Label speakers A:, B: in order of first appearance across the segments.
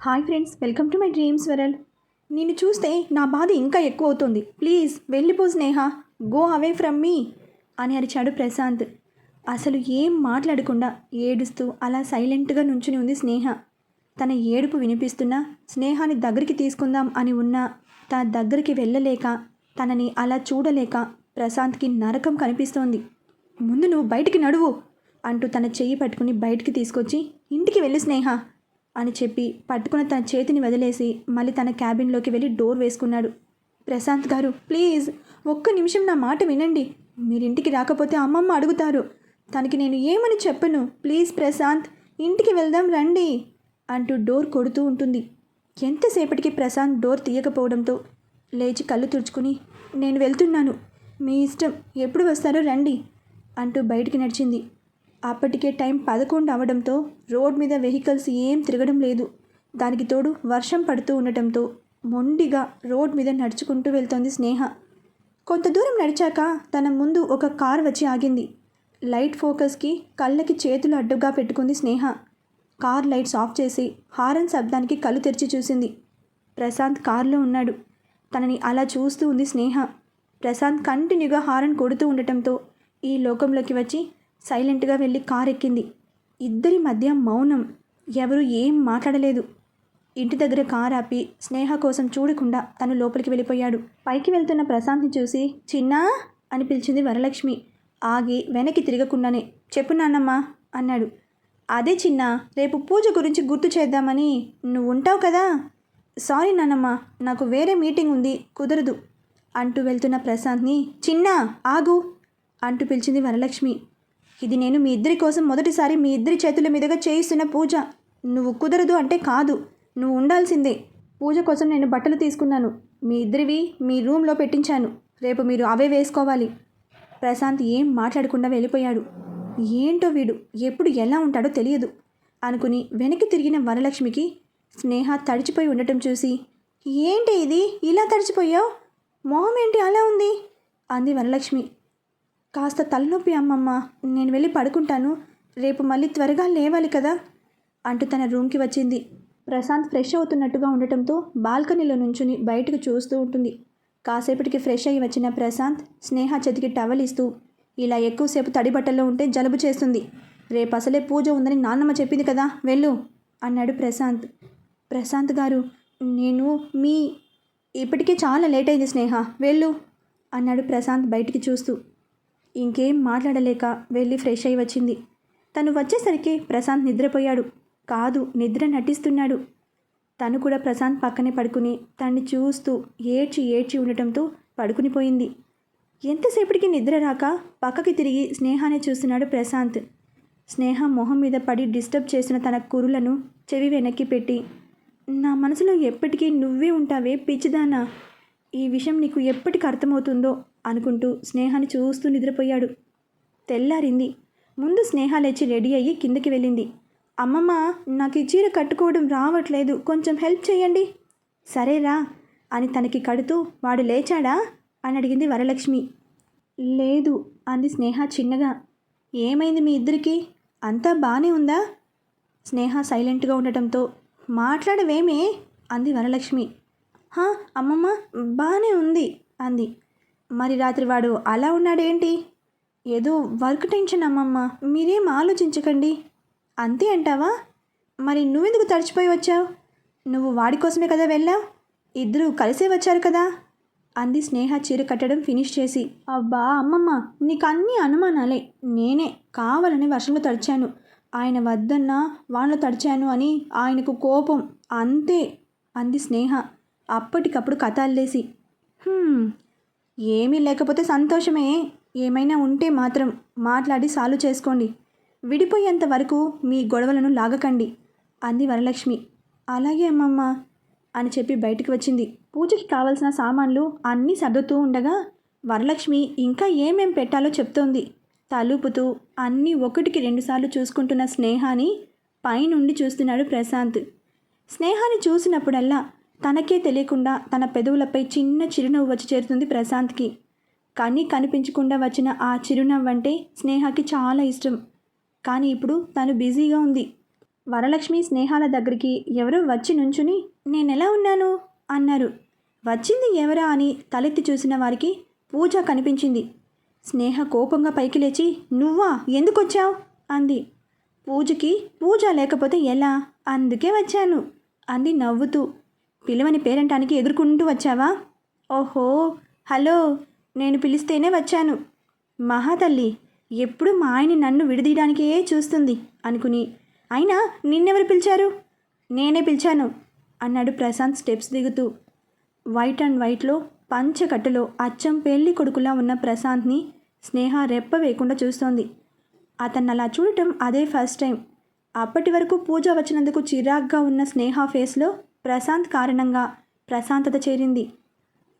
A: Hi friends welcome to my dreams world. నిన్ను చూస్తే నా బాధ ఇంకా ఎక్కువ అవుతుంది ప్లీజ్ వెళ్ళిపో స్నేహ గో అవే ఫ్రమ్ మీ అని అరిచాడు ప్రశాంత్. అసలు ఏం మాట్లాడకుండా ఏడుస్తూ అలా సైలెంట్గా నుంచుని ఉంది స్నేహ. తన ఏడుపు వినిపిస్తున్నా స్నేహాన్ని దగ్గరికి తీసుకుందాం అని ఉన్నా తన దగ్గరికి వెళ్ళలేక తనని అలా చూడలేక ప్రశాంత్కి నరకం కనిపిస్తోంది. ముందు నువ్వు బయటికి నడువు అంటూ తన చెయ్యి పట్టుకుని బయటికి తీసుకొచ్చి ఇంటికి వెళ్ళు స్నేహ అని చెప్పి పట్టుకున్న తన చేతిని వదిలేసి మళ్ళీ తన క్యాబిన్లోకి వెళ్ళి డోర్ వేసుకున్నాడు. ప్రశాంత్ గారు ప్లీజ్ ఒక్క నిమిషం నా మాట వినండి. మీరింటికి రాకపోతే అమ్మమ్మ అడుగుతారు. తనకి నేను ఏమని చెప్పను? ప్లీజ్ ప్రశాంత్ ఇంటికి వెళ్దాం రండి అంటూ డోర్ కొడుతూ ఉంటుంది. ఎంతసేపటికి ప్రశాంత్ డోర్ తీయకపోవడంతో లేచి కళ్ళు తుడుచుకుని నేను వెళ్తున్నాను. మీ ఇష్టం. ఎప్పుడు వస్తారో రండి అంటూ బయటికి నడిచింది. అప్పటికే టైం పదకొండు అవడంతో రోడ్ మీద వెహికల్స్ ఏం తిరగడం లేదు. దానికి తోడు వర్షం పడుతూ ఉండటంతో మొండిగా రోడ్ మీద నడుచుకుంటూ వెళ్తోంది స్నేహ. కొంత దూరం నడిచాక తన ముందు ఒక కార్ వచ్చి ఆగింది. లైట్ ఫోకస్కి కళ్ళకి చేతులు అడ్డుగా పెట్టుకుంది స్నేహ. కార్ లైట్స్ ఆఫ్ చేసి హారన్ శబ్దానికి కళ్ళు తెరిచి చూసింది. ప్రశాంత్ కారులో ఉన్నాడు. తనని అలా చూస్తూ ఉంది స్నేహ. ప్రశాంత్ కంటిన్యూగా హారన్ కొడుతూ ఉండటంతో ఈ లోకంలోకి వచ్చి సైలెంట్గా వెళ్ళి కార్ ఎక్కింది ఇద్దరి మధ్య మౌనం. ఎవరు ఏం మాట్లాడలేదు. ఇంటి దగ్గర కార్ ఆపి స్నేహ కోసం చూడకుండా తను లోపలికి వెళ్ళిపోయాడు. పైకి వెళ్తున్న ప్రశాంత్ని చూసి చిన్నా! అని పిలిచింది వరలక్ష్మి. ఆగి వెనక్కి తిరగకుండానే చెప్పు నాన్నమ్మా! అన్నాడు. అదే చిన్న రేపు పూజ గురించి గుర్తు చేద్దామని నువ్వు ఉంటావు కదా. సారీ నాన్నమ్మ నాకు వేరే మీటింగ్ ఉంది కుదరదు అంటూ వెళ్తున్న ప్రశాంత్ని చిన్న ఆగు అంటూ పిలిచింది వరలక్ష్మి. ఇది నేను మీ ఇద్దరి కోసం మొదటిసారి మీ ఇద్దరి చేతుల మీదుగా చేయిస్తున్న పూజ. నువ్వు కుదరదు అంటే కాదు. నువ్వు ఉండాల్సిందే. పూజ కోసం నేను బట్టలు తీసుకున్నాను. మీ ఇద్దరివి మీ రూమ్లో పెట్టించాను. రేపు మీరు అవే వేసుకోవాలి. ప్రశాంత్ ఏం మాట్లాడకుండా వెళ్ళిపోయాడు. ఏంటో వీడు? ఎప్పుడు ఎలా ఉంటాడో తెలియదు. అనుకుని వెనక్కి తిరిగిన వరలక్ష్మికి స్నేహ తడిచిపోయి ఉండటం చూసి ఏంటి ఇది? ఇలా తడిచిపోయావు? మొహం ఏంటి అలా ఉంది? అంది వరలక్ష్మి. కాస్త తలనొప్పి అమ్మమ్మ. నేను వెళ్ళి పడుకుంటాను. రేపు మళ్ళీ త్వరగా లేవాలి కదా? అంటూ తన రూమ్కి వచ్చింది. ప్రశాంత్ ఫ్రెష్ అవుతున్నట్టుగా ఉండటంతో బాల్కనీలో నుంచుని బయటకు చూస్తూ ఉంటుంది. కాసేపటికి ఫ్రెష్ అయ్యి వచ్చిన ప్రశాంత్ స్నేహ చేతికి టవల్ ఇస్తూ ఇలా ఎక్కువసేపు తడి బట్టల్లో ఉంటే జలుబు చేస్తుంది. రేపు అసలే పూజ ఉందని నాన్నమ్మ చెప్పింది కదా వెళ్ళు అన్నాడు ప్రశాంత్. ప్రశాంత్ గారు నేను మీ ఇప్పటికే చాలా లేట్ అయింది స్నేహ వెళ్ళు అన్నాడు ప్రశాంత్ బయటికి చూస్తూ. ఇంకేం మాట్లాడలేక వెళ్ళి ఫ్రెష్ అయి వచ్చింది. తను వచ్చేసరికి ప్రశాంత్ నిద్రపోయాడు. కాదు నిద్ర నటిస్తున్నాడు. తను కూడా ప్రశాంత్ పక్కనే పడుకుని తన్ని చూస్తూ ఏడ్చి ఏడ్చి ఉండటంతో పడుకునిపోయింది ఎంతసేపటికి నిద్ర రాక పక్కకి తిరిగి స్నేహాన్ని చూస్తున్నాడు ప్రశాంత్. స్నేహ మొహం మీద పడి డిస్టర్బ్ చేసిన తన కురులను చెవి వెనక్కి పెట్టి నా మనసులో ఎప్పటికీ నువ్వే ఉంటావే పిచ్చిదానా? ఈ విషయం నీకు ఎప్పటికి అర్థమవుతుందో అనుకుంటూ స్నేహాన్ని చూస్తూ నిద్రపోయాడు. తెల్లారింది. ముందు స్నేహ లేచి రెడీ అయ్యి కిందకి వెళ్ళింది. అమ్మమ్మ నాకు ఈ చీర కట్టుకోవడం రావట్లేదు. కొంచెం హెల్ప్ చేయండి సరేరా అని తనకి కడుతూ వాడు లేచాడా? అని అడిగింది వరలక్ష్మి. లేదు అంది స్నేహ చిన్నగా. ఏమైంది మీ ఇద్దరికి? అంతా బాగానే ఉందా? స్నేహ సైలెంట్గా ఉండటంతో. మాట్లాడవేమే అంది వరలక్ష్మి. హా అమ్మమ్మ బాగానే ఉంది అంది. మరి రాత్రి వాడు అలా ఉన్నాడేంటి? ఏదో వర్క్ టెన్షన్ అమ్మమ్మ మీరేం ఆలోచించకండి. అంతే అంటావా? మరి నువ్వెందుకు తడిచిపోయి వచ్చావు? నువ్వు వాడి కోసమే కదా వెళ్ళావు? ఇద్దరు కలిసే వచ్చారు కదా? అంది స్నేహ చీర కట్టడం ఫినిష్ చేసి. అబ్బా అమ్మమ్మ నీకు అన్ని అనుమానాలే. నేనే కావాలని వర్షంలో తడిచాను. ఆయన వద్దన్నా వానలో తడిచాను అని ఆయనకు కోపం అంతే అంది స్నేహ. అప్పటికప్పుడు కథ అల్లేసి ఏమీ లేకపోతే సంతోషమే. ఏమైనా ఉంటే మాత్రం మాట్లాడి సాల్వ్ చేసుకోండి. విడిపోయేంత వరకు మీ గొడవలను లాగకండి అంది వరలక్ష్మి. అలాగే అమ్మమ్మ అని చెప్పి బయటికి వచ్చింది. పూజకి కావలసిన సామాన్లు అన్నీ సర్దుతూ ఉండగా వరలక్ష్మి ఇంకా ఏమేం పెట్టాలో చెప్తోంది. తలుపుతూ అన్నీ ఒకటికి రెండుసార్లు చూసుకుంటున్న స్నేహాని పైనుండి చూస్తున్నాడు ప్రశాంత్. స్నేహాన్ని చూసినప్పుడల్లా తనకే తెలియకుండా తన పెదవులపై చిన్న చిరునవ్వు వచ్చి చేరుతుంది ప్రశాంత్కి. కానీ కనిపించకుండా వచ్చిన ఆ చిరునవ్వు అంటే స్నేహకి చాలా ఇష్టం. కానీ ఇప్పుడు తను బిజీగా ఉంది. వరలక్ష్మి స్నేహాల దగ్గరికి ఎవరో వచ్చి నుంచుని నేనెలా ఉన్నాను? అన్నారు. వచ్చింది ఎవరా? అని తలెత్తి చూసిన వారికి పూజ కనిపించింది. స్నేహ కోపంగా పైకి లేచి నువ్వా? ఎందుకొచ్చావు? అంది. పూజకి పూజ లేకపోతే ఎలా? అందుకే వచ్చాను అంది నవ్వుతూ. పిలువని పేరంటానికి ఎదుర్కొంటూ వచ్చావా? ఓహో హలో నేను పిలిస్తేనే వచ్చాను. మహాతల్లి ఎప్పుడు మా ఆయన నన్ను విడదీయడానికే చూస్తుంది అనుకుని. అయినా నిన్నెవరు పిలిచారు? నేనే పిలిచాను అన్నాడు ప్రశాంత్ స్టెప్స్ దిగుతూ. వైట్ అండ్ వైట్లో పంచకట్టులో అచ్చం పెళ్ళి కొడుకులా ఉన్న ప్రశాంత్ని స్నేహ రెప్ప వేయకుండా చూస్తోంది. అతన్ని అలా చూడటం అదే ఫస్ట్ టైం. అప్పటి వరకు పూజ వచ్చినందుకు చిరాగ్గా ఉన్న స్నేహ ఫేస్లో ప్రశాంత్ కారణంగా ప్రశాంతత చేరింది.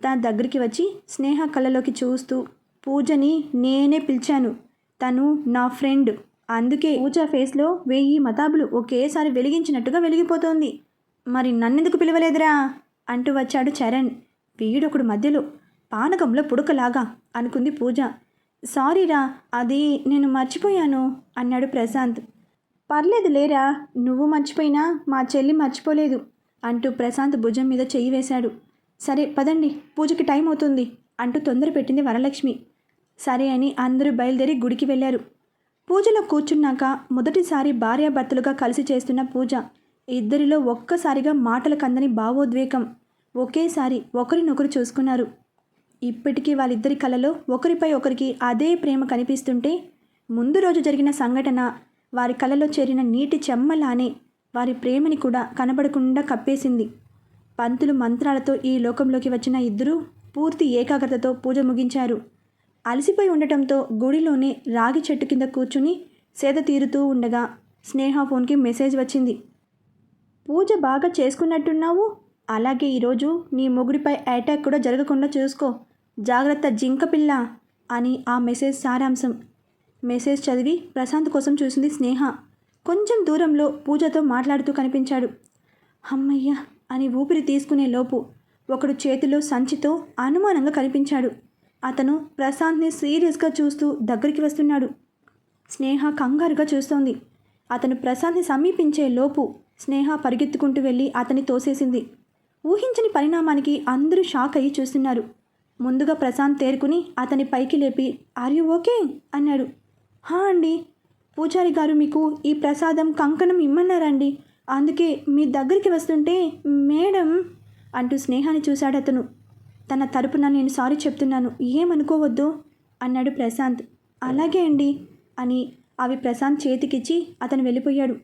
A: తన దగ్గరికి వచ్చి స్నేహ కళ్ళలోకి చూస్తూ పూజని నేనే పిలిచాను. తను నా ఫ్రెండ్. అందుకే పూజ ఫేస్లో వెయ్యి మతాబులు ఒకేసారి వెలిగించినట్టుగా వెలిగిపోతోంది. మరి నన్నెందుకు పిలవలేదురా? అంటూ వచ్చాడు చరణ్. వీడొకడు మధ్యలో పానకంలో పుడకలాగా అనుకుంది పూజ. సారీరా అది నేను మర్చిపోయాను అన్నాడు ప్రశాంత్. పర్లేదు లేరా నువ్వు మర్చిపోయినా మా చెల్లి మర్చిపోలేదు. అంటూ ప్రశాంత్ భుజం మీద చెయ్యి వేశాడు. సరే పదండి. పూజకి టైం అవుతుంది అంటూ తొందర పెట్టింది వరలక్ష్మి. సరే అని అందరూ బయలుదేరి గుడికి వెళ్ళారు. పూజలో కూర్చున్నాక మొదటిసారి భార్యాభర్తలుగా కలిసి చేస్తున్న పూజ ఇద్దరిలో ఒక్కసారిగా మాటలకందని భావోద్వేగం. ఒకేసారి ఒకరినొకరు చూసుకున్నారు. ఇప్పటికీ వాళ్ళిద్దరి కలలో ఒకరిపై ఒకరికి అదే ప్రేమ కనిపిస్తుంటే ముందు రోజు జరిగిన సంఘటన వారి కలలో చేరిన నీటి చెమ్మలానే వారి ప్రేమని కూడా కనబడకుండా కప్పేసింది. పంతులు మంత్రాలతో ఈ లోకంలోకి వచ్చిన ఇద్దరూ పూర్తి ఏకాగ్రతతో పూజ ముగించారు. అలసిపోయి ఉండటంతో గుడిలోనే రాగి చెట్టు కింద కూర్చుని సేద తీరుతూ ఉండగా స్నేహ ఫోన్కి మెసేజ్ వచ్చింది. పూజ బాగా చేసుకున్నట్టున్నావు? అలాగే ఈరోజు నీ మొగుడిపై అటాక్ కూడా జరగకుండా చూసుకో. జాగ్రత్త జింక పిల్ల అని ఆ మెసేజ్ సారాంశం. మెసేజ్ చదివి ప్రశాంత్ కోసం చూసింది స్నేహ. కొంచెం దూరంలో పూజతో మాట్లాడుతూ కనిపించాడు. అమ్మయ్య! అని ఊపిరి తీసుకునే లోపు ఒకడు చేతిలో సంచితో అనుమానంగా కనిపించాడు. అతను ప్రశాంత్ని సీరియస్గా చూస్తూ దగ్గరికి వస్తున్నాడు. స్నేహ కంగారుగా చూస్తోంది. అతను ప్రశాంత్ని సమీపించే లోపు స్నేహ పరిగెత్తుకుంటూ వెళ్ళి అతన్ని తోసేసింది. ఊహించని పరిణామానికి అందరూ షాక్ అయ్యి చూస్తున్నారు. ముందుగా ప్రశాంత్ తేరుకుని అతని పైకి లేపి ఆర్ యు ఓకే? అన్నాడు. హా అండి పూజారి గారు మీకు ఈ ప్రసాదం కంకణం ఇమ్మన్నారండి. అందుకే మీ దగ్గరికి వస్తుంటే మేడం అంటూ స్నేహాన్ని చూశాడు అతను. తన తరపున నేను సారీ చెప్తున్నాను ఏమనుకోవద్దు అన్నాడు ప్రశాంత్. అలాగే అండి అని అవి ప్రశాంత్ చేతికిచ్చి అతను వెళ్ళిపోయాడు.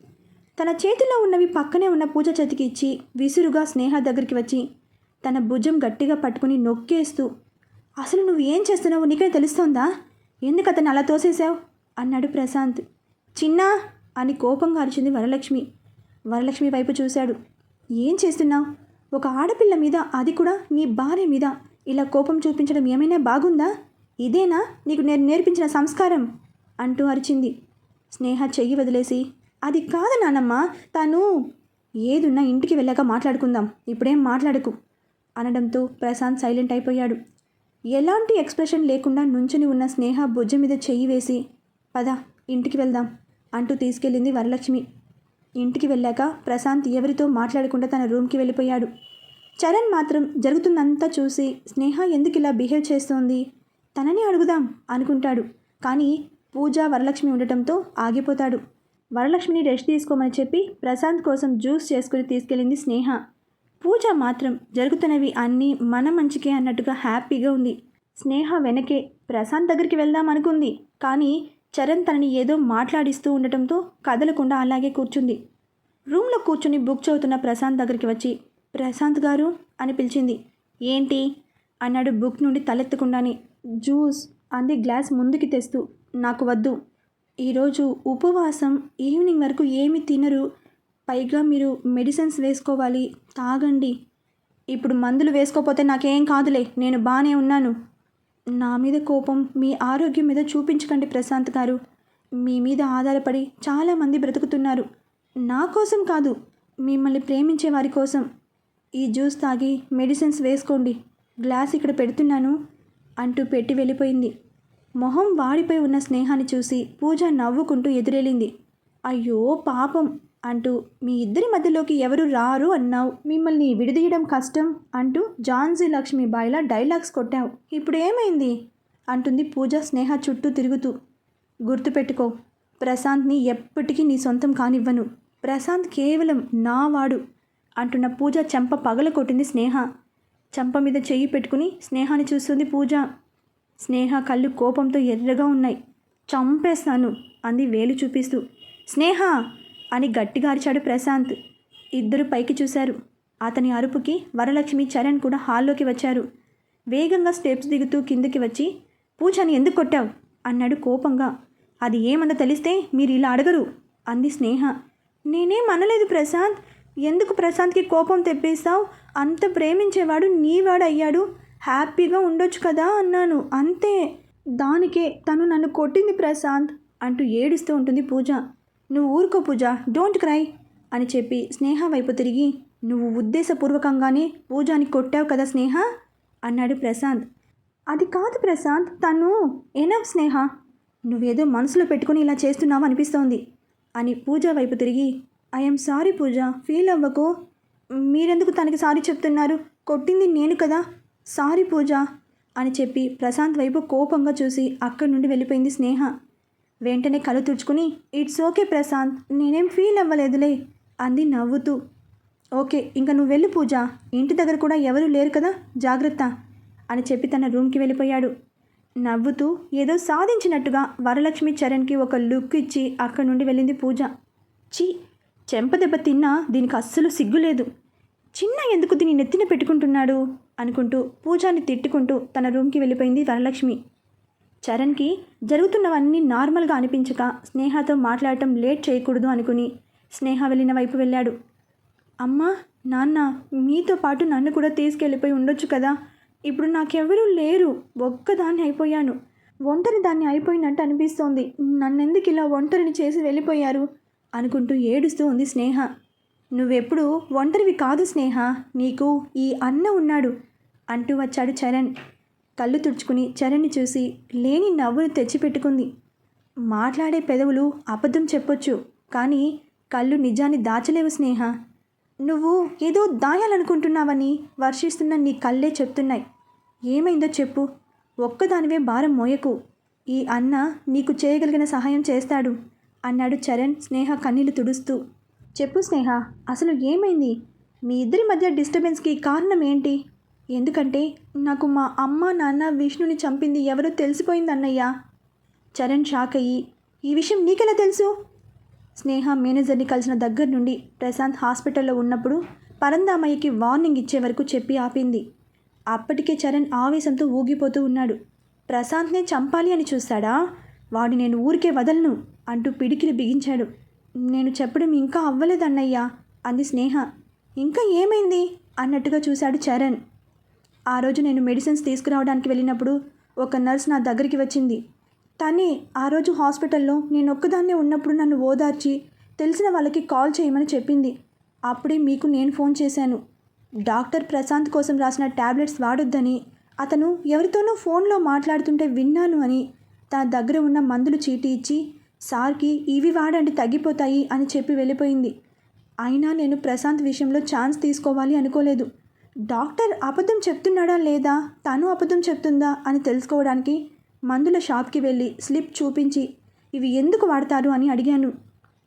A: తన చేతిలో ఉన్నవి పక్కనే ఉన్న పూజ చేతికి ఇచ్చి విసురుగా స్నేహ దగ్గరికి వచ్చి తన భుజం గట్టిగా పట్టుకుని నొక్కేస్తూ అసలు నువ్వు ఏం చేస్తున్నావు నీకే తెలుస్తోందా? ఎందుకు అతను అలా తోసేశావు? అన్నాడు ప్రశాంత్. చిన్నా అని కోపంగా అరిచింది వరలక్ష్మి. వరలక్ష్మి వైపు చూశాడు. ఏం చేస్తున్నావు? ఒక ఆడపిల్ల మీద అది కూడా నీ భార్య మీద. ఇలా కోపం చూపించడం ఏమైనా బాగుందా? ఇదేనా నీకు నేను నేర్పించిన సంస్కారం? అంటూ అరిచింది. స్నేహ చెయ్యి వదిలేసి అది కాదు నానమ్మ తను ఏదున్నా ఇంటికి వెళ్ళాక మాట్లాడుకుందాం. ఇప్పుడేం మాట్లాడకు అనడంతో ప్రశాంత్ సైలెంట్ అయిపోయాడు. ఎలాంటి ఎక్స్ప్రెషన్ లేకుండా నుంచుని ఉన్న స్నేహ భుజం మీద చెయ్యి వేసి పద ఇంటికి వెళ్దాం. అంటూ తీసుకెళ్ళింది వరలక్ష్మి. ఇంటికి వెళ్ళాక ప్రశాంత్ ఎవరితో మాట్లాడకుండా తన రూమ్కి వెళ్ళిపోయాడు. చరణ్ మాత్రం జరుగుతుందంతా చూసి స్నేహ ఎందుకు ఇలా బిహేవ్ చేస్తోంది? తనని అడుగుదాం అనుకుంటాడు. కానీ పూజ వరలక్ష్మి ఉండటంతో ఆగిపోతాడు. వరలక్ష్మిని రెస్ట్ తీసుకోమని చెప్పి ప్రశాంత్ కోసం జ్యూస్ చేసుకుని తీసుకెళ్ళింది స్నేహ. పూజ మాత్రం జరుగుతున్నవి అన్నీ మన మంచికే అన్నట్టుగా హ్యాపీగా ఉంది. స్నేహ వెనకే ప్రశాంత్ దగ్గరికి వెళ్దాం అనుకుంది. కానీ చరణ్ తనని ఏదో మాట్లాడిస్తూ ఉండటంతో కదలకుండా అలాగే కూర్చుంది. రూమ్లో కూర్చుని బుక్ చదువుతున్న ప్రశాంత్ దగ్గరికి వచ్చి ప్రశాంత్ గారు? అని పిలిచింది. ఏంటి? అన్నాడు బుక్ నుండి తలెత్తకుండానే. జ్యూస్ అంది గ్లాస్ ముందుకి తెస్తూ. నాకు వద్దు. ఈరోజు ఉపవాసం ఈవినింగ్ వరకు ఏమి తినరు. పైగా మీరు మెడిసిన్స్ వేసుకోవాలి. తాగండి. ఇప్పుడు మందులు వేసుకోపోతే నాకేం కాదులే. నేను బాగానే ఉన్నాను. నా మీద కోపం మీ ఆరోగ్యం మీద చూపించకండి ప్రశాంత్ గారు. మీ మీద ఆధారపడి చాలామంది బ్రతుకుతున్నారు. నా కోసం కాదు మిమ్మల్ని ప్రేమించే వారి కోసం. ఈ జ్యూస్ తాగి మెడిసిన్స్ వేసుకోండి. గ్లాస్ ఇక్కడ పెడుతున్నాను అంటూ పెట్టి వెళ్ళిపోయింది. మొహం వాడిపై ఉన్న స్నేహాన్ని చూసి పూజ నవ్వుకుంటూ ఎదురెళ్ళింది. అయ్యో పాపం. అంటూ మీ ఇద్దరి మధ్యలోకి ఎవరు రారు అన్నావు? మిమ్మల్ని విడదీయడం కష్టం అంటూ ఝాన్సీ లక్ష్మీబాయిలా డైలాగ్స్ కొట్టావు. ఇప్పుడు ఏమైంది? అంటుంది పూజ స్నేహ చుట్టూ తిరుగుతూ. గుర్తుపెట్టుకో ప్రశాంత్ని ఎప్పటికీ నీ సొంతం కానివ్వను. ప్రశాంత్ కేవలం నా వాడు అంటున్న పూజ చెంప పగల కొట్టింది స్నేహ. చెంప మీద చెయ్యి పెట్టుకుని స్నేహాన్ని చూస్తుంది పూజ. స్నేహ కళ్ళు కోపంతో ఎర్రగా ఉన్నాయి. చంపేస్తాను అంది వేలు చూపిస్తూ. స్నేహ అని గట్టిగా అరిచాడు ప్రశాంత్. ఇద్దరు పైకి చూశారు. అతని అరుపుకి వరలక్ష్మి చరణ్ కూడా హాల్లోకి వచ్చారు. వేగంగా స్టెప్స్ దిగుతూ కిందికి వచ్చి పూజని ఎందుకు కొట్టావు? అన్నాడు కోపంగా. అది ఏమన్నా తెలిస్తే మీరు ఇలా అడగరు అంది స్నేహ. నేనేం అనలేదు ప్రశాంత్. ఎందుకు ప్రశాంత్కి కోపం తెప్పిస్తావు? అంత ప్రేమించేవాడు నీవాడు అయ్యాడు హ్యాపీగా ఉండొచ్చు కదా అన్నాను. అంతే. దానికే తను నన్ను కొట్టింది ప్రశాంత్ అంటూ ఏడుస్తూ ఉంటుంది పూజ. నువ్వు ఊరుకో పూజ డోంట్ క్రై అని చెప్పి స్నేహ వైపు తిరిగి నువ్వు ఉద్దేశపూర్వకంగానే పూజాని కొట్టావు కదా స్నేహ? అన్నాడు ప్రశాంత్. అది కాదు ప్రశాంత్ తను ఎనఫ్ స్నేహ. నువ్వేదో మనసులో పెట్టుకుని ఇలా చేస్తున్నావు అనిపిస్తోంది అని పూజ వైపు తిరిగి ఐఎమ్ సారీ పూజ ఫీల్ అవ్వకు. మీరెందుకు తనకి సారీ చెప్తున్నారు? కొట్టింది నేను కదా. సారీ పూజ అని చెప్పి ప్రశాంత్ వైపు కోపంగా చూసి అక్కడి నుండి వెళ్ళిపోయింది స్నేహ. వెంటనే కళ్ళు తుడుచుకుని ఇట్స్ ఓకే ప్రశాంత్ నేనేం ఫీల్ అవ్వలేదులే అంది నవ్వుతూ. ఓకే ఇంకా నువ్వు వెళ్ళు పూజ ఇంటి దగ్గర కూడా ఎవరూ లేరు కదా జాగ్రత్త అని చెప్పి తన రూమ్కి వెళ్ళిపోయాడు. నవ్వుతూ ఏదో సాధించినట్టుగా వరలక్ష్మి చరణ్కి ఒక లుక్ ఇచ్చి అక్కడి నుండి వెళ్ళింది పూజ. చీ చెంపదెబ్బ తిన్నా దీనికి అస్సలు సిగ్గులేదు చిన్న ఎందుకు దీన్ని నెత్తిన పెట్టుకుంటున్నాడు? అనుకుంటూ పూజాని తిట్టుకుంటూ తన రూమ్కి వెళ్ళిపోయింది వరలక్ష్మి. చరణ్కి జరుగుతున్నవన్నీ నార్మల్గా అనిపించక స్నేహతో మాట్లాడటం లేట్ చేయకూడదు అనుకుని స్నేహ వెళ్ళిన వైపు వెళ్ళాడు. అమ్మా నాన్న మీతో పాటు నన్ను కూడా తీసుకెళ్ళిపోయి ఉండొచ్చు కదా? ఇప్పుడు నాకెవరూ లేరు. ఒక్కదాన్ని అయిపోయాను. ఒంటరి దాన్ని అయిపోయినట్టు అనిపిస్తోంది. నన్నెందుకు ఇలా ఒంటరిని చేసి వెళ్ళిపోయారు? అనుకుంటూ ఏడుస్తూ ఉంది స్నేహ. నువ్వెప్పుడు ఒంటరివి కాదు స్నేహ. నీకు ఈ అన్న ఉన్నాడు అంటూ వచ్చాడు చరణ్. కళ్ళు తుడుచుకుని చరణ్ని చూసి లేని నవ్వును తెచ్చిపెట్టుకుంది. మాట్లాడే పెదవులు అబద్ధం చెప్పొచ్చు కానీ కళ్ళు నిజాన్ని దాచలేవు స్నేహ. నువ్వు ఏదో దాయాలనుకుంటున్నావని వర్షిస్తున్న నీ కళ్ళే చెప్తున్నాయి. ఏమైందో చెప్పు. ఒక్కదానివే భారం మోయకు. ఈ అన్న నీకు చేయగలిగిన సహాయం చేస్తాడు అన్నాడు చరణ్ స్నేహ కన్నీళ్ళు తుడుస్తూ. చెప్పు స్నేహ అసలు ఏమైంది? మీ ఇద్దరి మధ్య డిస్టర్బెన్స్కి కారణం ఏంటి? ఎందుకంటే నాకు మా అమ్మ నాన్న విష్ణుని చంపింది ఎవరో తెలిసిపోయింది అన్నయ్య చరణ్ షాక్ అయ్యి ఈ విషయం నీకెలా తెలుసు? స్నేహ మేనేజర్ని కలిసిన దగ్గర నుండి ప్రశాంత్ హాస్పిటల్లో ఉన్నప్పుడు పరందామయ్యకి వార్నింగ్ ఇచ్చే వరకు చెప్పి ఆపింది. అప్పటికే చరణ్ ఆవేశంతో ఊగిపోతూ ఉన్నాడు. ప్రశాంత్నే చంపాలి అని చూస్తాడా? వాడు నేను ఊరికే వదలను అంటూ పిడికిలి బిగించాడు. నేను చెప్పడం ఇంకా అవ్వలేదన్నయ్యా అంది స్నేహ. ఇంకా ఏమైంది? అన్నట్టుగా చూశాడు చరణ్. ఆ రోజు నేను మెడిసిన్స్ తీసుకురావడానికి వెళ్ళినప్పుడు ఒక నర్స్ నా దగ్గరికి వచ్చింది. తనే ఆ రోజు హాస్పిటల్లో నేను ఒక్కదాన్నే ఉన్నప్పుడు నన్ను ఓదార్చి తెలిసిన వాళ్ళకి కాల్ చేయమని చెప్పింది. అప్పుడే మీకు నేను ఫోన్ చేశాను. డాక్టర్ ప్రశాంత్ కోసం రాసిన ట్యాబ్లెట్స్ వాడొద్దని అతను ఎవరితోనో ఫోన్లో మాట్లాడుతుంటే విన్నాను అని తన దగ్గర ఉన్న మందులు చీటీ ఇచ్చి సార్కి ఇవి వాడండి తగ్గిపోతాయి అని చెప్పి వెళ్ళిపోయింది. అయినా నేను ప్రశాంత్ విషయంలో ఛాన్స్ తీసుకోవాలి అనుకోలేదు. డాక్టర్ అబద్ధం చెప్తున్నాడా లేదా? తను అబద్ధం చెప్తుందా అని తెలుసుకోవడానికి మందుల షాప్కి వెళ్ళి స్లిప్ చూపించి ఇవి ఎందుకు వాడతారు? అని అడిగాను.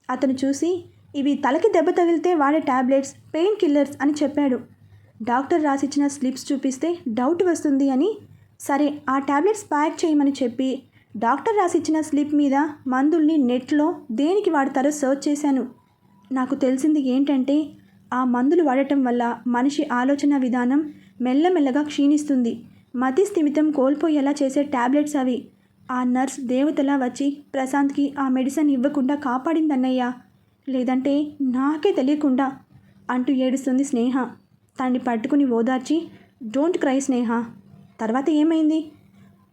A: అతను చూసి ఇవి తలకి దెబ్బ తగిలితే వాడే టాబ్లెట్స్ పెయిన్ కిల్లర్స్ అని చెప్పాడు. డాక్టర్ రాసిచ్చిన స్లిప్స్ చూపిస్తే డౌట్ వస్తుంది అని సరే ఆ ట్యాబ్లెట్స్ ప్యాక్ చేయమని చెప్పి డాక్టర్ రాసిచ్చిన స్లిప్ మీద మందుల్ని నెట్లో దేనికి వాడతారో సర్చ్ చేశాను. నాకు తెలిసింది ఏంటంటే ఆ మందులు వాడటం వల్ల మనిషి ఆలోచన విధానం మెల్లమెల్లగా క్షీణిస్తుంది. మతి స్థిమితం కోల్పోయేలా చేసే టాబ్లెట్స్ అవి. ఆ నర్స్ దేవతలా వచ్చి ప్రశాంత్కి ఆ మెడిసిన్ ఇవ్వకుండా కాపాడిందన్నయ్యా. లేదంటే నాకే తెలియకుండా అంటూ ఏడుస్తుంది స్నేహ. తన్ని పట్టుకుని ఓదార్చి డోంట్ క్రై స్నేహ. తర్వాత ఏమైంది?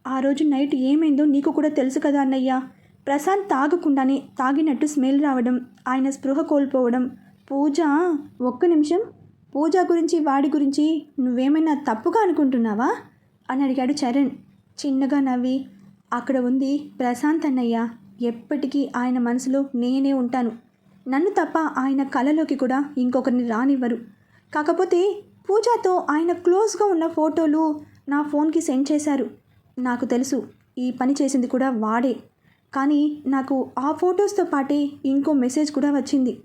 A: ఆ రోజు నైట్ ఏమైందో నీకు కూడా తెలుసు కదా అన్నయ్యా. ప్రశాంత్ తాగకుండానే తాగినట్టు స్మెల్ రావడం ఆయన స్పృహ కోల్పోవడం పూజ ఒక్క నిమిషం. పూజ గురించి వాడి గురించి నువ్వేమైనా తప్పుగా అనుకుంటున్నావా? అని అడిగాడు చరణ్. చిన్నగా నవ్వి అక్కడ ఉంది ప్రశాంత్ అన్నయ్య. ఎప్పటికీ ఆయన మనసులో నేనే ఉంటాను. నన్ను తప్ప ఆయన కళలోకి కూడా ఇంకొకరిని రానివ్వరు. కాకపోతే పూజాతో ఆయన క్లోజ్గా ఉన్న ఫోటోలు నా ఫోన్కి సెండ్ చేశారు. నాకు తెలుసు ఈ పని చేసింది కూడా వాడే. కానీ నాకు ఆ ఫొటోస్తో పాటే ఇంకో మెసేజ్ కూడా వచ్చింది.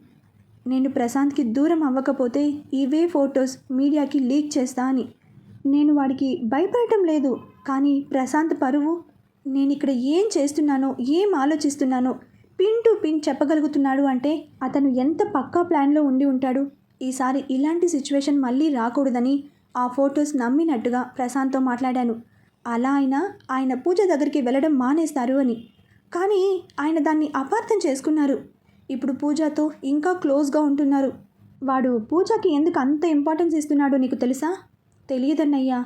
A: నేను ప్రశాంత్కి దూరం అవ్వకపోతే ఇవే ఫొటోస్ మీడియాకి లీక్ చేస్తా అని. నేను వాడికి భయపడటం లేదు కానీ ప్రశాంత్ పరువు. నేను ఇక్కడ ఏం చేస్తున్నానో ఏం ఆలోచిస్తున్నానో పిన్ టు పిన్ చెప్పగలుగుతున్నాడు అంటే అతను ఎంత పక్కా ప్లాన్లో ఉండి ఉంటాడు? ఈసారి ఇలాంటి సిచ్యువేషన్ మళ్ళీ రాకూడదని ఆ ఫొటోస్ నమ్మినట్టుగా ప్రశాంత్తో మాట్లాడాను. అలా అయినా ఆయన పూజ దగ్గరికి వెళ్ళడం మానేస్తారు అని. కానీ ఆయన దాన్ని అపార్థం చేసుకున్నారు. ఇప్పుడు పూజాతో ఇంకా క్లోజ్గా ఉంటున్నారు. వాడు పూజకి ఎందుకు అంత ఇంపార్టెన్స్ ఇస్తున్నాడో నీకు తెలుసా? తెలియదన్నయ్యా.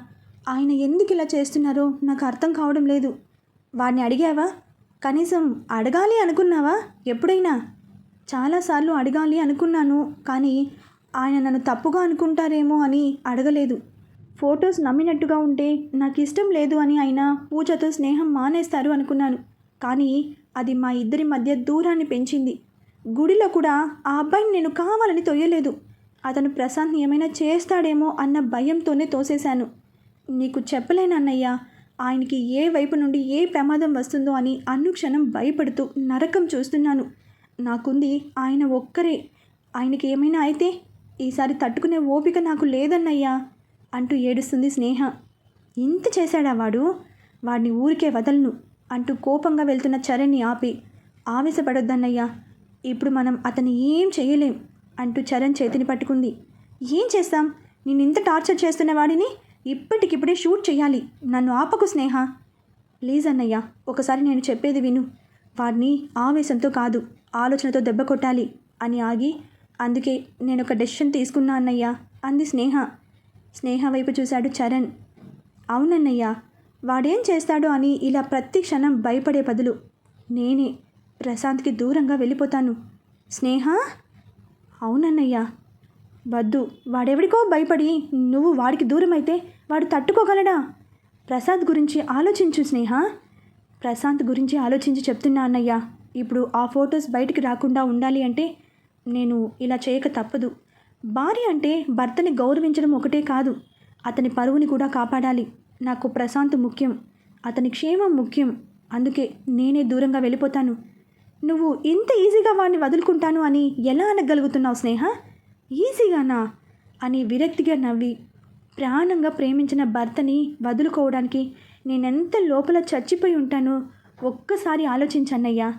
A: ఆయన ఎందుకు ఇలా చేస్తున్నారో నాకు అర్థం కావడం లేదు. వాడిని అడిగావా? కనీసం అడగాలి అనుకున్నావా? ఎప్పుడైనా? చాలాసార్లు అడగాలి అనుకున్నాను కానీ ఆయన నన్ను తప్పుగా అనుకుంటారేమో అని అడగలేదు. ఫొటోస్ నమ్మినట్టుగా ఉంటే నాకు ఇష్టం లేదు అని ఆయన పూజతో స్నేహం మానేస్తారు అనుకున్నాను. కానీ అది మా ఇద్దరి మధ్య దూరాన్ని పెంచింది. గుడిలో కూడా ఆ అబ్బాయిని నేను కావాలని తొయ్యలేదు. అతను ప్రశాంత్ని ఏమైనా చేస్తాడేమో అన్న భయంతోనే తోసేశాను. నీకు చెప్పలేనన్నయ్యా ఆయనకి ఏ వైపు నుండి ఏ ప్రమాదం వస్తుందో అని అనుక్షణం భయపడుతూ నరకం చూస్తున్నాను. నాకుంది ఆయన ఒక్కరే. ఆయనకి ఏమైనా అయితే ఈసారి తట్టుకునే ఓపిక నాకు లేదన్నయ్యా అంటూ ఏడుస్తుంది స్నేహ. ఇంత చేశాడా వాడు? వాడిని ఊరికే వదలను అంటూ కోపంగా వెళ్తున్న చరణ్ని ఆపి. ఆవేశపడొద్దన్నయ్యా ఇప్పుడు మనం అతన్ని ఏం చేయలేం అంటూ చరణ్ చేతిని పట్టుకుంది. ఏం చేస్తాం? నేను ఇంత టార్చర్ చేస్తున్న వాడిని ఇప్పటికిప్పుడే షూట్ చేయాలి నన్ను ఆపకు స్నేహ. ప్లీజ్ అన్నయ్య ఒకసారి నేను చెప్పేది విను. వాడిని ఆవేశంతో కాదు ఆలోచనతో దెబ్బ కొట్టాలి అని ఆగి అందుకే నేను ఒక డెసిషన్ తీసుకున్నా అన్నయ్య అంది స్నేహ. స్నేహ వైపు చూశాడు చరణ్. అవునన్నయ్య వాడేం చేస్తాడో అని ఇలా ప్రతి క్షణం భయపడే బదులు నేనే ప్రశాంత్కి దూరంగా వెళ్ళిపోతాను. స్నేహ? అవునన్నయ్యా. వద్దు. వాడెవడికో భయపడి నువ్వు వాడికి దూరం అయితే వాడు తట్టుకోగలడా? ప్రసాద్ గురించి ఆలోచించు స్నేహ. ప్రశాంత్ గురించి ఆలోచించి చెప్తున్నా అన్నయ్యా. ఇప్పుడు ఆ ఫొటోస్ బయటికి రాకుండా ఉండాలి అంటే నేను ఇలా చేయక తప్పదు. భార్య అంటే భర్తని గౌరవించడం ఒకటే కాదు. అతని పరువుని కూడా కాపాడాలి. నాకు ప్రశాంత్ ముఖ్యం. అతని క్షేమం ముఖ్యం. అందుకే నేనే దూరంగా వెళ్ళిపోతాను. నువ్వు ఇంత ఈజీగా వాడిని వదులుకుంటాను అని ఎలా అనగలుగుతున్నావు స్నేహ? ఈజీగానా? అని విరక్తిగా నవ్వి ప్రాణంగా ప్రేమించిన భర్తని వదులుకోవడానికి నేనెంత లోపల చచ్చిపోయి ఉంటానో ఒక్కసారి ఆలోచించన్నయ్యా.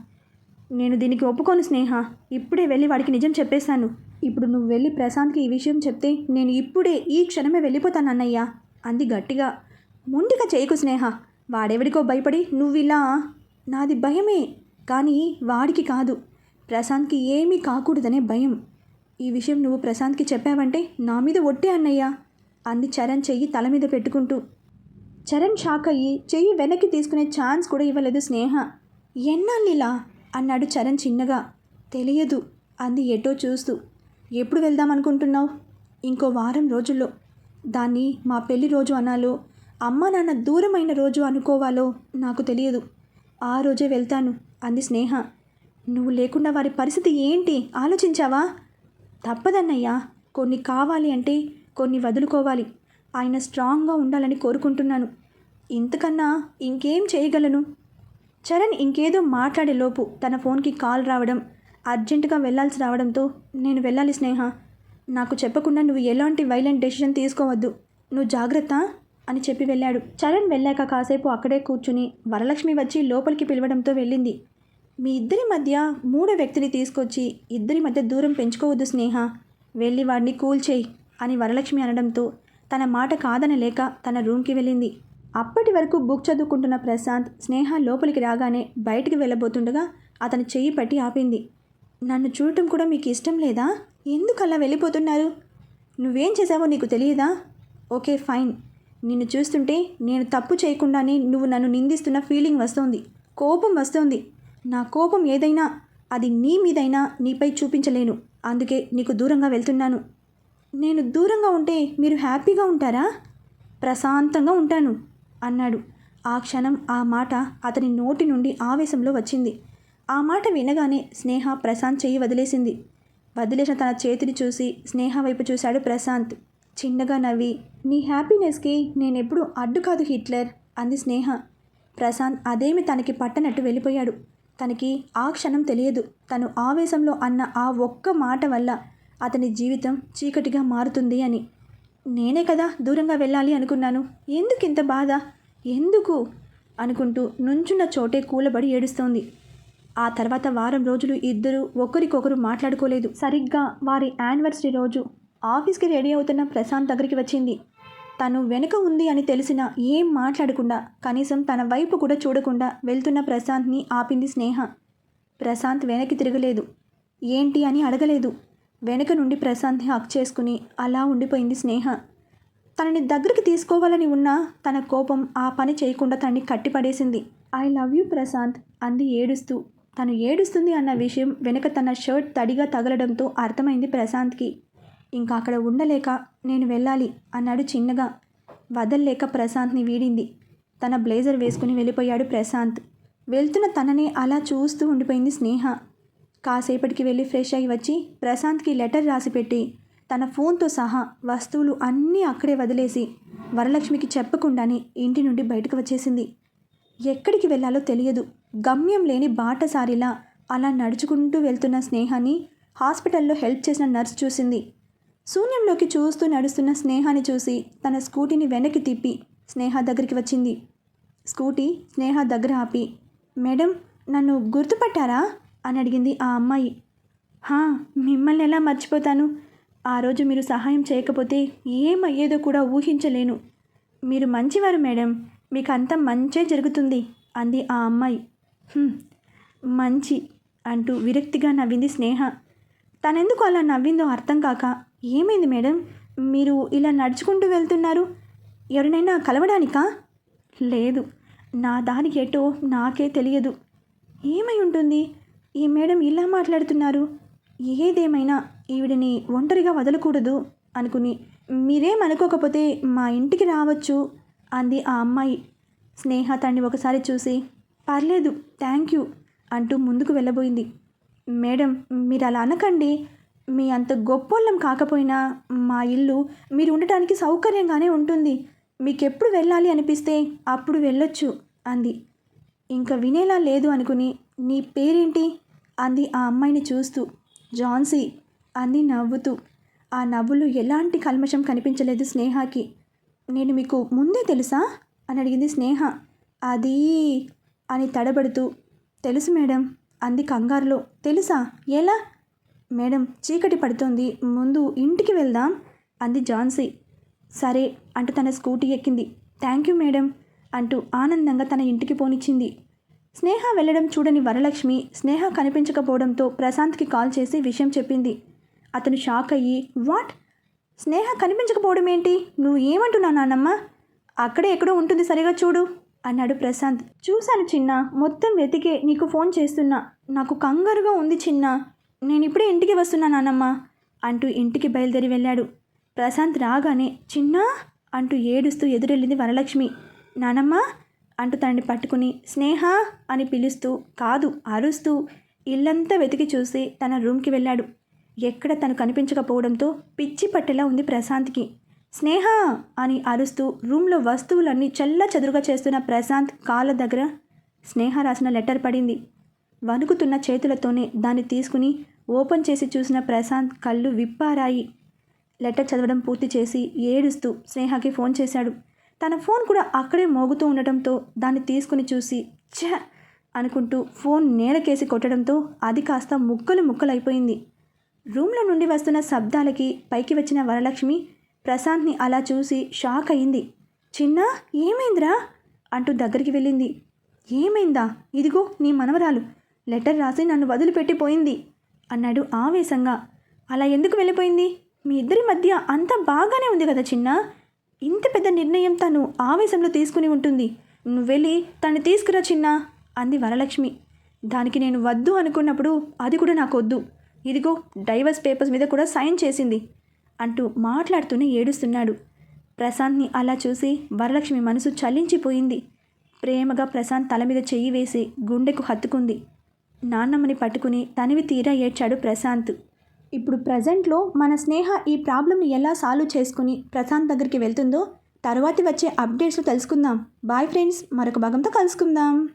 A: నేను దీనికి ఒప్పుకోను స్నేహ. ఇప్పుడే వెళ్ళి వాడికి నిజం చెప్పేశాను. ఇప్పుడు నువ్వు వెళ్ళి ప్రశాంత్కి ఈ విషయం చెప్తే నేను ఇప్పుడే ఈ క్షణమే వెళ్ళిపోతాను అన్నయ్యా. అంది గట్టిగా. ముందుగా చేయకు స్నేహ. వాడెవడికో భయపడి నువ్విలా? నాది భయమే. కానీ వాడికి కాదు. ప్రశాంత్కి ఏమీ కాకూడదనే భయం. ఈ విషయం నువ్వు ప్రశాంత్కి చెప్పావంటే నా మీద ఒట్టే అన్నయ్యా అంది చరణ్ చెయ్యి తల మీద పెట్టుకుంటూ. చరణ్ షాక్ అయ్యి చెయ్యి వెనక్కి తీసుకునే ఛాన్స్ కూడా ఇవ్వలేదు స్నేహ. ఎన్నాళ్ళిలా అన్నాడు చరణ్ చిన్నగా. తెలియదు అంది ఎటో చూస్తూ. ఎప్పుడు వెళ్దాం అనుకుంటున్నావు? ఇంకో వారం రోజుల్లో. దాన్ని మా పెళ్ళి రోజు అనాలో? అమ్మ నాన్న దూరమైన రోజు అనుకోవాలో? నాకు తెలియదు. ఆ రోజే వెళ్తాను. అంది స్నేహ. నువ్వు లేకుండా వారి పరిస్థితి ఏంటి? ఆలోచించావా? తప్పదన్నయ్యా. కొన్ని కావాలి అంటే కొన్ని వదులుకోవాలి. ఆయన స్ట్రాంగ్గా ఉండాలని కోరుకుంటున్నాను. ఇంతకన్నా ఇంకేం చేయగలను? చరణ్ ఇంకేదో మాట్లాడే లోపు తన ఫోన్కి కాల్ రావడం అర్జెంటుగా వెళ్ళాల్సి రావడంతో నేను వెళ్ళాలి స్నేహ. నాకు చెప్పకుండా నువ్వు ఎలాంటి వైలెంట్ డెసిషన్ తీసుకోవద్దు. నువ్వు జాగ్రత్త అని చెప్పి వెళ్ళాడు. చరణ్ వెళ్ళాక కాసేపు అక్కడే కూర్చుని వరలక్ష్మి వచ్చి లోపలికి పిలవడంతో వెళ్ళింది. మీ ఇద్దరి మధ్య మూడో వ్యక్తిని తీసుకొచ్చి ఇద్దరి మధ్య దూరం పెంచుకోవద్దు స్నేహ. వెళ్ళి వాడిని కూల్ చేయి అని వరలక్ష్మి అనడంతో తన మాట కాదనలేక తన రూమ్కి వెళ్ళింది. అప్పటి వరకు బుక్ చదువుకుంటున్న ప్రశాంత్ స్నేహ లోపలికి రాగానే బయటికి వెళ్ళబోతుండగా అతను చెయ్యి పట్టి ఆపింది. నన్ను చూడటం కూడా మీకు ఇష్టం లేదా? ఎందుకు అలా వెళ్ళిపోతున్నారు? నువ్వేం చేసావో నీకు తెలియదా? Okay fine. నిన్ను చూస్తుంటే నేను తప్పు చేయకుండానే నువ్వు నన్ను నిందిస్తున్న ఫీలింగ్ వస్తోంది. కోపం వస్తోంది. నా కోపం ఏదైనా అది నీ మీదైనా నీపై చూపించలేను. అందుకే నీకు దూరంగా వెళ్తున్నాను. నేను దూరంగా ఉంటే మీరు హ్యాపీగా ఉంటారా? ప్రశాంతంగా ఉంటాను అన్నాడు. ఆ క్షణం ఆ మాట అతని నోటి నుండి ఆవేశంలో వచ్చింది. ఆ మాట వినగానే స్నేహ ప్రశాంత్ చెయ్యి వదిలేసింది. వదిలేసిన తన చేతిని చూసి స్నేహ వైపు చూశాడు ప్రశాంత్. చిన్నగా నవ్వి నీ హ్యాపీనెస్కి నేనెప్పుడు అడ్డు కాదు హిట్లర్ అంది స్నేహ. ప్రశాంత్ అదేమి తనకి పట్టనట్టు వెళ్ళిపోయాడు. తనకి ఆ క్షణం తెలియదు. తను ఆవేశంలో అన్న ఆ ఒక్క మాట వల్ల అతని జీవితం చీకటిగా మారుతుంది అని. నేనే కదా దూరంగా వెళ్ళాలి అనుకున్నాను. ఎందుకు ఇంత బాధ? ఎందుకు? అనుకుంటూ నుంచున్న చోటే కూలబడి ఏడుస్తోంది. ఆ తర్వాత వారం రోజులు ఇద్దరు ఒకరికొకరు మాట్లాడుకోలేదు. సరిగ్గా వారి యానివర్సరీ రోజు ఆఫీస్కి రెడీ అవుతున్న ప్రశాంత్ దగ్గరికి వచ్చింది. తను వెనుక ఉంది అని తెలిసినా ఏం మాట్లాడకుండా కనీసం తన వైపు కూడా చూడకుండా వెళ్తున్న ప్రశాంత్ని ఆపింది స్నేహ. ప్రశాంత్ వెనక్కి తిరగలేదు. ఏంటి అని అడగలేదు. వెనుక నుండి ప్రశాంత్ని హక్ చేసుకుని అలా ఉండిపోయింది స్నేహ. తనని దగ్గరికి తీసుకోవాలని ఉన్నా తన కోపం ఆ పని చేయకుండా తనని కట్టిపడేసింది. ఐ లవ్ యూ ప్రశాంత్ అంది ఏడుస్తూ. తను ఏడుస్తుంది అన్న విషయం వెనుక తన షర్ట్ తడిగా తగలడంతో అర్థమైంది ప్రశాంత్కి. ఇంకా అక్కడ ఉండలేక నేను వెళ్ళాలి అన్నాడు చిన్నగా. వదల్లేక ప్రశాంత్ని వీడింది. తన బ్లేజర్ వేసుకుని వెళ్ళిపోయాడు ప్రశాంత్. వెళ్తున్న తననే అలా చూస్తూ ఉండిపోయింది స్నేహ. కాసేపటికి వెళ్ళి ఫ్రెష్ అయి వచ్చి ప్రశాంత్కి లెటర్ రాసిపెట్టి తన ఫోన్తో సహా వస్తువులు అన్నీ అక్కడే వదిలేసి వరలక్ష్మికి చెప్పకుండానే ఇంటి నుండి బయటకు వచ్చేసింది. ఎక్కడికి వెళ్ళాలో తెలియదు. గమ్యం లేని బాటసారిలా అలా నడుచుకుంటూ వెళ్తున్న స్నేహాన్ని హాస్పిటల్లో హెల్ప్ చేసిన నర్స్ చూసింది. శూన్యంలోకి చూస్తూ నడుస్తున్న స్నేహాన్ని చూసి తన స్కూటీని వెనక్కి తిప్పి స్నేహ దగ్గరికి వచ్చింది. స్కూటీ స్నేహ దగ్గర ఆపి మేడం నన్ను గుర్తుపట్టారా? అని అడిగింది ఆ అమ్మాయి. హా మిమ్మల్ని ఎలా మర్చిపోతాను? ఆ రోజు మీరు సహాయం చేయకపోతే ఏమయ్యేదో కూడా ఊహించలేను. మీరు మంచివారు మేడం మీకు అంతా మంచే జరుగుతుంది అంది ఆ అమ్మాయి. మంచి అంటూ విరక్తిగా నవ్వింది స్నేహ. తనెందుకు అలా నవ్విందో అర్థం కాక ఏమైంది మేడం? మీరు ఇలా నడుచుకుంటూ వెళ్తున్నారు? ఎవరినైనా కలవడానికా? లేదు. నా దానికి ఎటో నాకే తెలియదు. ఏమై ఉంటుంది? ఈ మేడం ఇలా మాట్లాడుతున్నారు. ఏదేమైనా ఈవిడిని ఒంటరిగా వదలకూడదు అనుకుని మీరేం అనుకోకపోతే మా ఇంటికి రావచ్చు అంది ఆ అమ్మాయి. స్నేహ తన్ని ఒకసారి చూసి పర్లేదు థ్యాంక్ యూ అంటూ ముందుకు వెళ్ళబోయింది. మేడం మీరు అలా అనకండి. మీ అంత గొప్పోళ్ళం కాకపోయినా మా ఇల్లు మీరు ఉండటానికి సౌకర్యంగానే ఉంటుంది. మీకు ఎప్పుడు వెళ్ళాలి అనిపిస్తే అప్పుడు వెళ్ళొచ్చు అంది. ఇంకా వినేలా లేదు అనుకుని నీ పేరేంటి? అంది ఆ అమ్మాయిని చూస్తూ. జాన్సీ అంది నవ్వుతూ. ఆ నవ్వులు ఎలాంటి కల్మషం కనిపించలేదు స్నేహకి. నేను మీకు ముందే తెలుసా? అని అడిగింది స్నేహ. అది అని తడబడుతూ. తెలుసు మేడం అంది కంగారులో. తెలుసా? ఎలా? మేడం చీకటి పడుతోంది. ముందు ఇంటికి వెళ్దాం అంది ఝాన్సీ సరే అంటూ తన స్కూటీ ఎక్కింది. థ్యాంక్ యూ మేడం అంటూ ఆనందంగా తన ఇంటికి పోనిచ్చింది. స్నేహ వెళ్ళడం చూడని వరలక్ష్మి స్నేహ కనిపించకపోవడంతో ప్రశాంత్కి కాల్ చేసి విషయం చెప్పింది. అతను షాక్ అయ్యి వాట్? స్నేహ కనిపించకపోవడం ఏంటి? నువ్వు ఏమంటున్నా నాన్నమ్మ? అక్కడే ఎక్కడో ఉంటుంది సరిగా చూడు అన్నాడు ప్రశాంత్. చూశాను చిన్న మొత్తం వెతికే నీకు ఫోన్ చేస్తున్నా. నాకు కంగారుగా ఉంది చిన్న. నేను ఇప్పుడే ఇంటికి వస్తున్నా నాన్నమ్మ అంటూ ఇంటికి బయలుదేరి వెళ్ళాడు. ప్రశాంత్ రాగానే చిన్నా అంటూ ఏడుస్తూ ఎదురెళ్ళింది వరలక్ష్మి. నానమ్మ అంటూ తనని పట్టుకుని స్నేహ అని పిలుస్తూ కాదు అరుస్తూ ఇల్లంతా వెతికి చూసి తన రూమ్కి వెళ్ళాడు. ఎక్కడ తను కనిపించకపోవడంతో పిచ్చి పట్టేలా ఉంది ప్రశాంత్కి. స్నేహ అని అరుస్తూ రూమ్లో వస్తువులన్నీ చల్ల చెదురుగా చేస్తున్న ప్రశాంత్ కాళ్ళ దగ్గర స్నేహ రాసిన లెటర్ పడింది. వణుకుతున్న చేతులతోనే దాన్ని తీసుకుని ఓపెన్ చేసి చూసిన ప్రశాంత్ కళ్ళు విప్పారాయి. లెటర్ చదవడం పూర్తి చేసి ఏడుస్తూ స్నేహకి ఫోన్ చేశాడు. తన ఫోన్ కూడా అక్కడే మోగుతూ ఉండటంతో దాన్ని తీసుకుని చూసి ఛ! అనుకుంటూ ఫోన్ నేలకేసి కొట్టడంతో అది కాస్త ముక్కలు ముక్కలైపోయింది. రూమ్లో నుండి వస్తున్న శబ్దాలకి పైకి వచ్చిన వరలక్ష్మి ప్రశాంత్ని అలా చూసి షాక్ అయింది. చిన్న ఏమైందిరా? అంటూ దగ్గరికి వెళ్ళింది. ఏమైందా? ఇదిగో నీ మనవరాలు. లెటర్ రాసి నన్ను వదిలిపెట్టిపోయింది అన్నాడు ఆవేశంగా. అలా ఎందుకు వెళ్ళిపోయింది? మీ ఇద్దరి మధ్య అంతా బాగానే ఉంది కదా చిన్న? ఇంత పెద్ద నిర్ణయం తను ఆవేశంలో తీసుకుని ఉంటుంది. నువ్వు వెళ్ళి తను తీసుకురా చిన్న అంది వరలక్ష్మి. దానికి నేను వద్దు అనుకున్నప్పుడు అది కూడా నాకు వద్దు ఇదిగో డైవర్స్ పేపర్స్ మీద కూడా సైన్ చేసింది అంటూ మాట్లాడుతూనే ఏడుస్తున్నాడు. ప్రశాంత్ని అలా చూసి వరలక్ష్మి మనసు చలించిపోయింది. ప్రేమగా ప్రశాంత్ తల మీద చెయ్యి వేసి గుండెకు హత్తుకుంది. నాన్నమ్మని పట్టుకుని తనివి తీరా ఏడ్చాడు ప్రశాంత్. ఇప్పుడు ప్రజెంట్లో మన స్నేహ ఈ ప్రాబ్లమ్ని ఎలా సాల్వ్ చేసుకుని ప్రశాంత్ దగ్గరికి వెళ్తుందో తర్వాతి వచ్చే అప్డేట్స్ తెలుసుకుందాం. బాయ్ ఫ్రెండ్స్ మరొక భాగంతో కలుసుకుందాం.